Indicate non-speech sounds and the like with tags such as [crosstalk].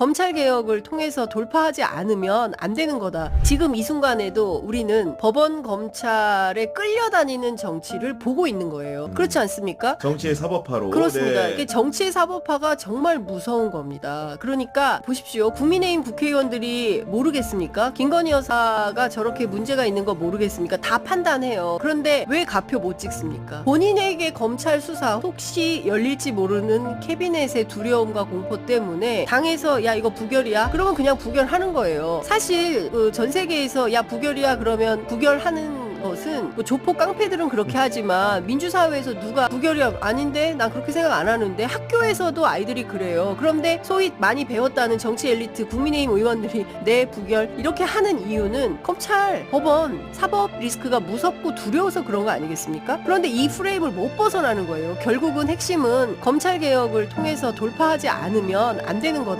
검찰 개혁을 통해서 돌파하지 않으면 안 되는 거다. 지금 이 순간에도 우리는 법원 검찰에 끌려다니는 정치를 보고 있는 거예요. 음. 그렇지 않습니까? 정치의 사법화로. 그렇습니다. 네. 이게 정치의 사법화가 정말 무서운 겁니다. 그러니까 보십시오. 국민의힘 국회의원들이 모르겠습니까? 김건희 여사가 저렇게 문제가 있는 거 모르겠습니까? 다 판단해요. 그런데 왜 가표 못 찍습니까? 본인에게 검찰 수사 혹시 열릴지 모르는 캐비넷의 두려움과 공포 때문에 당에서 야 이거 부결이야? 그러면 그냥 부결하는 거예요. 사실 그 전 세계에서 야 부결이야 그러면 부결하는 것은 뭐 조폭 깡패들은 그렇게 하지만 민주사회에서 누가 부결이야 아닌데 난 그렇게 생각 안 하는데 학교에서도 아이들이 그래요. 그런데 소위 많이 배웠다는 정치 엘리트 국민의힘 의원들이 내 [laughs] 부결 이렇게 하는 이유는 검찰, 법원, 사법 리스크가 무섭고 두려워서 그런 거 아니겠습니까? 그런데 이 프레임을 못 벗어나는 거예요. 결국은 핵심은 검찰 개혁을 통해서 돌파하지 않으면 안 되는 거다.